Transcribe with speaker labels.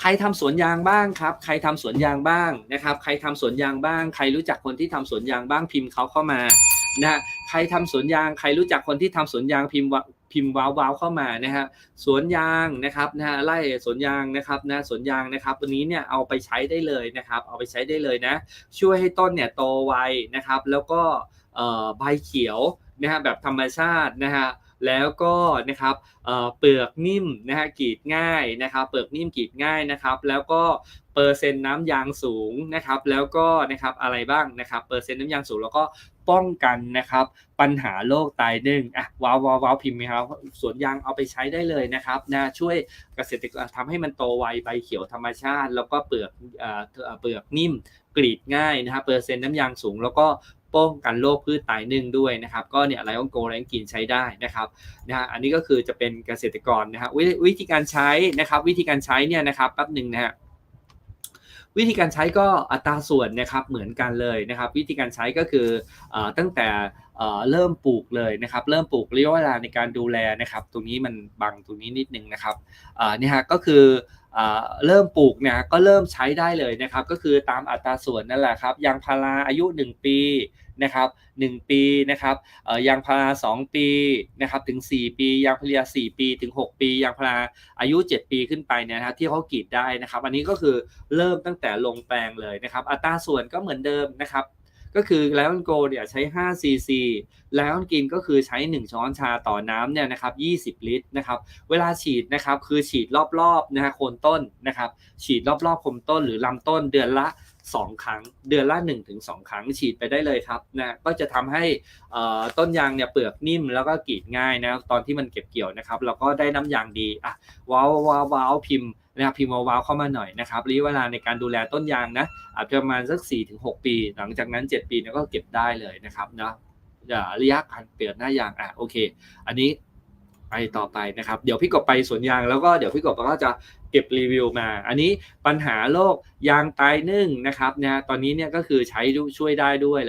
Speaker 1: ใครทำสวนยางบ้างครับ ใครทำสวนยางบ้างนะครับ ใครทำสวนยางบ้าง ใครรู้จักคนที่ทำสวนยางบ้างพิมพ์เขาเข้ามานะใครทำสวนยาง ใครรู้จักคนที่ทำสวนยางพิมพ์ว่าพิมพ์ว้าวว้าวเข้ามานะฮะสวนยางนะครับนะฮะไล่สวนยางนะครับนะสวนยางนะครับ วันนี้เนี่ยเอาไปใช้ได้เลยนะครับ เอาไปใช้ได้เลยนะ ช่วยให้ต้นเนี่ยโตไวนะครับ แล้วก็ใบเขียวนะฮะแบบธรรมชาตินะฮะ แล้วก็นะครับเปลือกนิ่มนะฮะกรีดง่ายนะครับ เปลือกนิ่มกรีดง่ายนะครับ แล้วก็เปอร์เซ็นต์น้ำยางสูงนะครับ แล้วก็นะครับอะไรบ้างนะครับเปอร์เซ็นต์น้ำยางสูงแล้วก็ป้องกันนะครับ ปัญหาโรคตายนึ่งอะว้าวว้าวว้าวพิมพ์ไหมครับสวนยางเอาไปใช้ได้เลยนะครับนะช่วยเกษตรกรทำให้มันโตไวใบเขียวธรรมชาติ แล้วก็เปลือกเอ่อเปลือกนิ่มกรีดง่ายนะครับเปอร์เซ็นต์น้ำยางสูง แล้วก็ ป้องกันโรคพืชตายนึ่งด้วยนะครับ ก็เนี่ยไลออนโกแรงกินใช้ได้นะครับนะฮะอันนี้ก็คือจะเป็นเกษตรกรนะฮะวิวิธีการใช้นะครับวิธีการใช้เนี่ยนะครับแป๊บหนึ่งนะฮะวิธีการใช้ก็อัตราส่วนนะครับเหมือนกันเลยนะครับ วิธีการใช้ก็คืออตั้งแต่ เริ่มปลูกเลยนะครับ เริ่มปลูกระยะเวลาในการดูแลนะครับ ตรงนี้มันบังตรงนี้นิดนึงนะครับเนี่ยฮะก็คือเริ่มปลูกเนี่ยก็เริ่มใช้ได้เลยนะครับ ก็คือตามอัตราส่วนนั่นแหละครับยางพาราอายุ 1 ปีนะครับ1ปีนะครับยางพารา2ปีนะครับถึง 4 ปียางพารา4ปีถึง 6 ปียางพาราอายุ 7 ปีขึ้นไปเนี่ยนะที่เขากรีดได้นะครับ อันนี้ก็คือเริ่มตั้งแต่ลงแปลงเลยนะครับ อัตราส่วนก็เหมือนเดิมนะครับ ก็คือไลออนโกเนี่ยใช้5 cc ไลออนกินก็คือใช้ 1 ช้อนชาต่อน้ำเนี่ยนะครับ20 ลิตรนะครับ เวลาฉีดนะครับคือฉีดรอบๆนะฮะโคนต้นนะครับ ฉีดรอบๆโคนต้นหรือลำต้นเดือนละ 2 ครั้ง เดือนละ 1-2 ครั้งฉีดไปได้เลยครับนะก็จะทำให้ต้นยางเนี่ยเปลือกนิ่มแล้วก็กรีดง่ายนะตอนที่มันเก็บเกี่ยวนะครับแล้วก็ได้น้ำยางดีอะว้าวว้าวว้าวพิมพ์ นะครับพิมพ์วาวเข้ามาหน่อยนะครับระยะเวลาในการดูแลต้นยางนะอาจจะประมาณสัก 4-6 ปี หลังจากนั้น 7 ปีเนี่ยก็เก็บได้เลยนะครับเนาะระยะการเปลี่ยนหน้ายางอะโอเค อันนี้ไปต่อไปนะครับ เดี๋ยวพี่กบไปสวนยางแล้วก็เดี๋ยวพี่กบก็จะเก็บรีวิวมา อันนี้ปัญหาโรคยางตายนึ่งนะครับนะตอนนี้เนี่ยก็คือใช้ช่วยได้ด้วยเลย